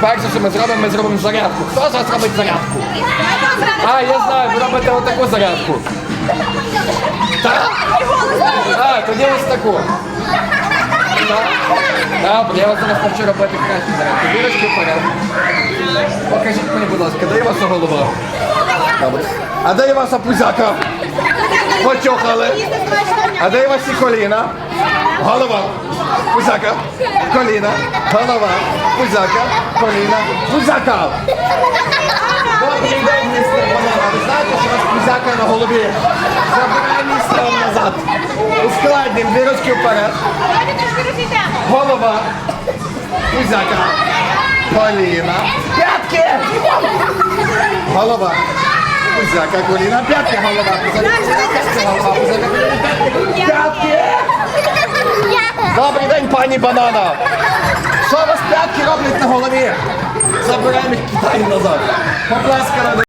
Перше, що ми зробимо, ми зробимо зарядку. Хто зараз робить зарядку? А, я знаю, ви робите отаку зарядку. Так? А, тоді ось таку. Так. Добре, я вас зараз навчу робити краще зарядку. Вірочки вперед. Покажіть мені, будь ласка, де ваша голова? Добре. А де ваша пузяка? Почухали. А де ваші коліна? Голова. Пузяка. Коліна. Голова. Пузяка. Коліна. Пузяка. Добрий день, містер Банана. Ви знаєте, що у вас пузяка на голові? Забирай містер назад. Ускладнім. Дві ручки вперед. Голова. Пузяка. Коліна. П'ятки. Голова. Пузяка, коліна. П'ятки. Голова. Пузяка. коліна. П'ятки. Добрий день, пані банана. Що вас п'ятки роблять на голові? Забираємо їх кидаємо назад. Поплескали.